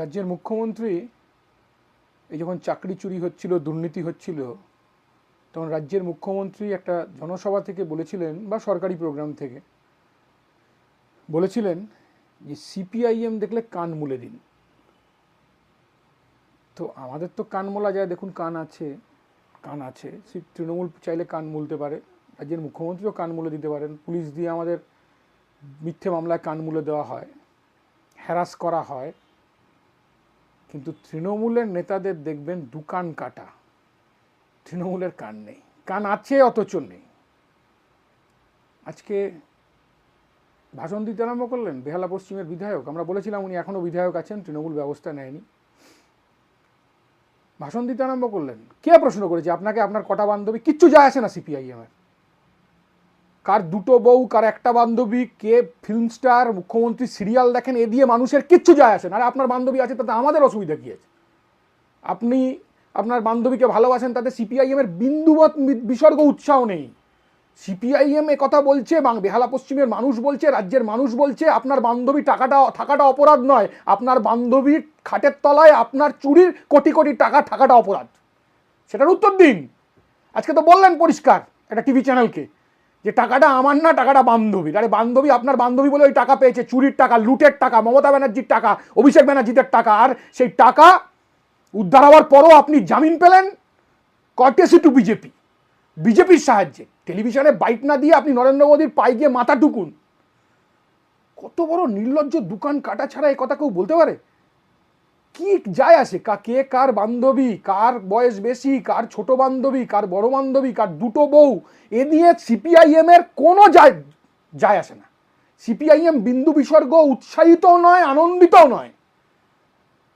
রাজ্যের মুখ্যমন্ত্রী এই যখন চাকরি চুরি হচ্ছিল, দুর্নীতি হচ্ছিল, তখন রাজ্যের মুখ্যমন্ত্রী একটা জনসভা থেকে বলেছিলেন বা সরকারি প্রোগ্রাম থেকে বলেছিলেন যে, সিপিআইএম দেখলে কান মুলে দিন। তো আমাদের তো কান মোলা যায়, দেখুন কান আছে কান আছে। তৃণমূল চাইলে কান মুলতে পারে, রাজ্যের মুখ্যমন্ত্রীও কান মুলে দিতে পারেন। পুলিশ দিয়ে আমাদের মিথ্যে মামলায় কান মুলে দেওয়া হয়, হ্যারাস করা হয়। কিন্তু তৃণমূলের নেতাদের দেখবেন দুকান কাটা। তৃণমূলের কান নেই। কান আছে, অথচ নেই। আজকে ভাষণ দিতে আরম্ভ করলেন বেহালা পশ্চিমের বিধায়ক। আমরা বলেছিলাম উনি এখনও বিধায়ক আছেন, তৃণমূল ব্যবস্থা নেয়নি। ভাষণ দিতে আরম্ভ করলেন। কে প্রশ্ন করেছে? আপনাকে, আপনার কটা বান্ধবী? কিচ্ছু যায় আসে না সিপিআইএমের কার দুটো বউ, কার একটা বান্ধবী, কে ফিল্ম স্টার মুখ্যমন্ত্রী সিরিয়াল দেখেন, এ দিয়ে মানুষের কিচ্ছু যায় আসে না। আর আপনার বান্ধবী আছে, তাতে আমাদের অসুবিধা কী আছে? আপনি, আপনার বান্ধবীকে ভালোবাসেন, তাতে সিপিআইএমের বিন্দুবৎ মি- বিসর্গ উৎসাহ নেই। সিপিআইএম এ কথা বলছে, বাং, বেহালা পশ্চিমের মানুষ বলছে, রাজ্যের মানুষ বলছে, আপনার বান্ধবী টাকাটা, থাকাটা অপরাধ নয়। আপনার বান্ধবীর খাটের তলায় আপনার চুরির কোটি কোটি টাকা থাকাটা অপরাধ। সেটার উত্তর দিন। আজকে তো বললেন পরিষ্কার, একটা টিভি চ্যানেলকে যে টাকাটা আমার না, টাকাটা বান্ধবীর। আরে বান্ধবী আপনার বান্ধবী বলে ওই টাকা পেয়েছে, চুরির টাকা, লুটের টাকা, মমতা ব্যানার্জির টাকা, অভিষেক ব্যানার্জিদের টাকা। আর সেই টাকা উদ্ধার হওয়ার পরও আপনি জামিন পেলেন কটেসি টু বিজেপি। বিজেপির সাহায্যে। টেলিভিশনে বাইক না দিয়ে আপনি নরেন্দ্র মোদীর পায়ে গিয়ে মাথা টুকুন কত বড় নির্লজ্জ দোকান কাটা ছাড়া এ কথা কেউ বলতে পারে? কি যায় আসে? কা কার বান্ধবী? কার বয়স বেশি? কার ছোট বান্ধবী? কার বড় বান্ধবী? কার দুটো বউ? এ নিয়ে সিপিআইএম এর কোনো যায় যায় আসে না। সিপিআইএম বিন্দু বিসর্গ উৎসাহিতও নয় আনন্দিতও নয়।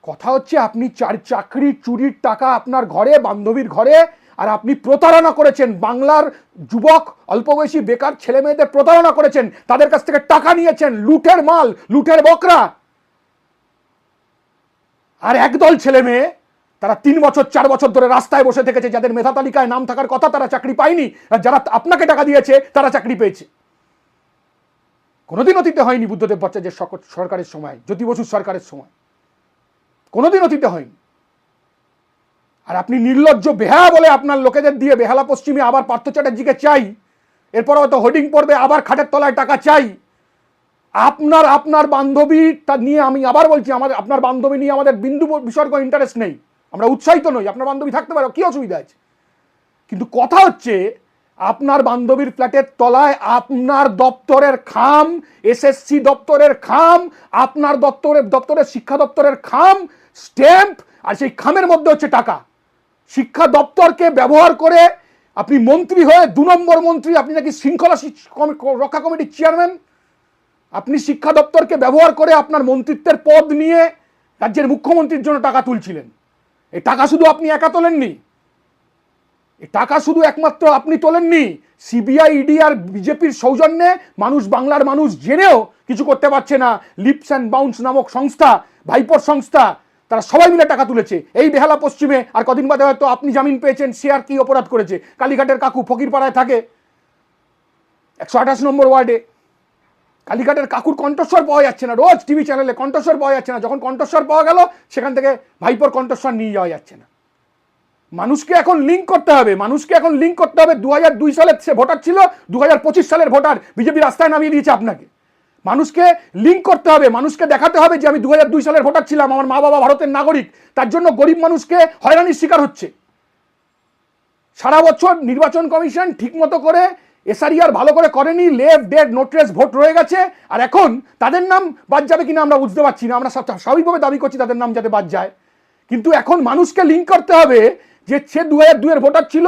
কথা হচ্ছে আপনি চার চাকরি, চুরির টাকা আপনার ঘরে, বান্ধবীর ঘরে, আর আপনি প্রতারণা করেছেন। বাংলার যুবক অল্প বয়সী বেকার ছেলে মেয়েদের প্রতারণা করেছেন। তাদের কাছ থেকে টাকা নিয়েছেন। লুটের মাল, লুটের বকরা। আর একদল ছেলে মেয়ে তারা তিন বছর, চার বছর ধরে রাস্তায় বসে থেকেছে, যাদের মেধা তালিকায় নাম থাকার কথা তারা চাকরি পায়নি, আর যারা আপনাকে টাকা দিয়েছে, তারা চাকরি পেয়েছে। কোনোদিন অতীতে হয়নি বুদ্ধদেব ভট্টাচার্যের সরকারের সময় জ্যোতি বসুর সরকারের সময়। কোনোদিন অতীতে হয়নি। আর আপনি নির্লজ্জ বেহায়া বলে আপনার লোকেদের দিয়ে বেহালা পশ্চিমে আবার পার্থ চ্যাটার্জিকে চাই, এরপর হয়তো হোর্ডিং পড়বে, আবার খাটের তলায় টাকা চাই। আপনার আপনার বান্ধবীটা নিয়ে আমি আবার বলছি, আমাদের, আপনার বান্ধবী নিয়ে আমাদের বিন্দু বিসর্গ ইন্টারেস্ট নেই। আমরা উৎসাহিত নই, আপনার বান্ধবী থাকতে পারো, কি অসুবিধা আছে? কিন্তু কথা হচ্ছে, আপনার বান্ধবীর ফ্ল্যাটের তলায় আপনার দপ্তরের খাম এসএসসি দপ্তরের খাম, আপনার দপ্তরের দপ্তরের শিক্ষা দপ্তরের খাম স্ট্যাম্প আর সেই খামের মধ্যে হচ্ছে টাকা। শিক্ষা দপ্তরকে ব্যবহার করে আপনি মন্ত্রী হয়ে দু নম্বর মন্ত্রী, আপনি নাকি শৃঙ্খলা রক্ষা কমিটির চেয়ারম্যান আপনি শিক্ষা দপ্তরকে ব্যবহার করে আপনার মন্ত্রিত্বের পদ নিয়ে রাজ্যের মুখ্যমন্ত্রীর জন্য টাকা তুলছিলেন। এই টাকা শুধু আপনি একা তোলেননি। এই টাকা শুধু একমাত্র আপনি তোলেননি। সিবিআই, ইডি আর বিজেপির সৌজন্যে মানুষ বাংলার মানুষ জেনেও কিছু করতে পারছে না। লিপস অ্যান্ড বাউন্স নামক সংস্থা, ভাইপোর সংস্থা, তারা সবাই মিলে টাকা তুলেছে। এই বেহালা পশ্চিমে আর কদিন বাদে হয়তো আপনি জামিন পেয়েছেন, সে আর কি অপরাধ করেছে? কালীঘাটের কাকু ফকিরপাড়ায় থাকে। একশো আঠাশ নম্বর ওয়ার্ডে কালীঘাটের কাকুর কণ্ঠস্বর পাওয়া যাচ্ছে না। রোজ টিভি চ্যানেলে কণ্ঠস্বর পাওয়া যাচ্ছে না। যখন কণ্ঠস্বর পাওয়া গেল, সেখান থেকে ভাইপোর কণ্ঠস্বর নিয়ে যাওয়া যাচ্ছে না। মানুষকে এখন লিঙ্ক করতে হবে। মানুষকে এখন লিঙ্ক করতে হবে। দু হাজার দুই সালের সে ভোটার ছিল দু হাজার পঁচিশ সালের ভোটার বিজেপি রাস্তায় নামিয়ে দিয়েছে আপনাকে। মানুষকে লিঙ্ক করতে হবে। মানুষকে দেখাতে হবে যে আমি দু হাজার দুই সালের ভোটার ছিলাম, আমার মা বাবা ভারতের নাগরিক। তার জন্য গরিব মানুষকে হয়রানির শিকার হচ্ছে। সারা বছর নির্বাচন কমিশন ঠিকমতো করে এসআরিআর ভালো করে করেনি, লেফট, ডেড নোটরেস ভোট রয়ে গেছে, আর এখন তাদের নাম বাদ যাবে কিনা আমরা বুঝতে পারছি না, আমরা সব- স্বাভাবিকভাবে দাবি করছি তাদের নাম যাতে বাদ যায়। কিন্তু এখন মানুষকে লিঙ্ক করতে হবে যে সে দু হাজার দুয়ের ভোটার ছিল,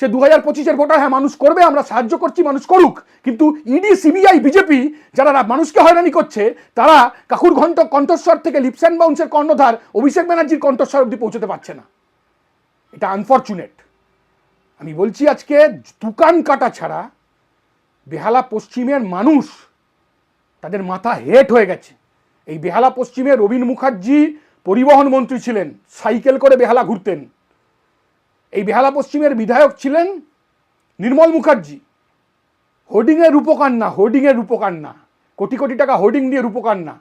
সে দু হাজার পঁচিশের ভোটার হ্যাঁ মানুষ করবে, আমরা সাহায্য করছি, মানুষ করুক। কিন্তু ইডি সিবিআই বিজেপি যারা মানুষকে হয়রানি করছে, তারা কাকুর ঘণ্ট কণ্ঠস্বর থেকে লিপস অ্যান্ড বাউন্সের কর্ণধার অভিষেক ব্যানার্জির কণ্ঠস্বর অব্দি পৌঁছতে পারছে না। এটা আনফর্চুনেট আমি বলছি আজকে দোকান কাটা ছাড়া বেহালা পশ্চিমের মানুষ তাদের মাথা হেট হয়ে গেছে। এই বেহালা পশ্চিমে রবীন মুখার্জি পরিবহন মন্ত্রী ছিলেন, সাইকেল করে বেহালা ঘুরতেন। এই বেহালা পশ্চিমের বিধায়ক ছিলেন নির্মল মুখার্জি। হোর্ডিংয়ের রূপকার না হোর্ডিংয়ের রূপকার না কোটি কোটি টাকা হোর্ডিং দিয়ে রূপকার না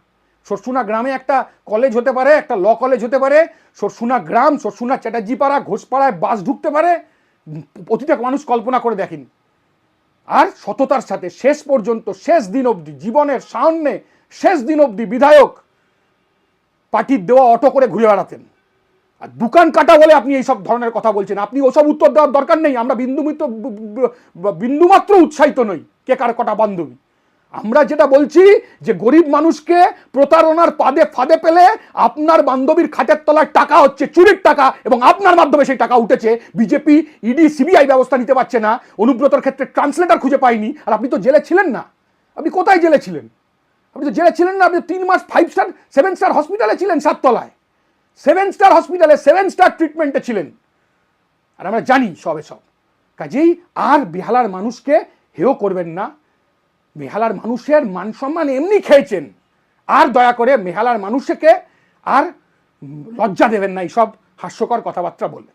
সরসুনা গ্রামে একটা কলেজ হতে পারে, একটা ল কলেজ হতে পারে। সরসুনা গ্রাম, সরসুনা চ্যাটার্জি পাড়া ঘোষপাড়ায় বাস ঢুকতে পারে। প্রতিটা মানুষ কল্পনা করে দেখেনি। আর সততার সাথে শেষ পর্যন্ত, শেষ দিন অবধি, জীবনের সামনে শেষ দিন অবধি বিধায়ক পার্টির দেওয়া অটো করে ঘুরে বেড়াতেন। আর দোকান কাটা বলে আপনি এইসব ধরনের কথা বলছেন। আপনি ওসব উত্তর দেওয়ার দরকার নেই। আমরা বিন্দুমিত্র বিন্দুমাত্র উৎসাহিত নই। কে কার কটা বান্ধবী। আমরা যেটা বলছি যে গরিব মানুষকে প্রতারণার পাদে ফাঁদে পেলে আপনার বান্ধবীর খাটের তলার টাকা হচ্ছে, চুরির টাকা, এবং আপনার মাধ্যমে সেই টাকা উঠেছে। বিজেপি, ইডি, সিবিআই ব্যবস্থা নিতে পারছে না। অনুব্রতর ক্ষেত্রে ট্রান্সলেটার খুঁজে পাইনি আর আপনি তো জেলে ছিলেন না। আপনি কোথায় জেলে ছিলেন? আপনি তো জেলে ছিলেন না, আপনি তিন মাস ফাইভ স্টার সেভেন স্টার হসপিটালে ছিলেন সাততলায় সেভেন স্টার হসপিটালে সেভেন স্টার ট্রিটমেন্টে ছিলেন। আর আমরা জানি সবে সব। কাজেই আর বেহালার মানুষকে হেও করবেন না। মেহালার মানুষের মান সম্মান এমনি খেয়েছেন। আর দয়া করে মেহালার মানুষকে আর লজ্জা দেবেন না, এইসব হাস্যকর কথাবার্তা বলে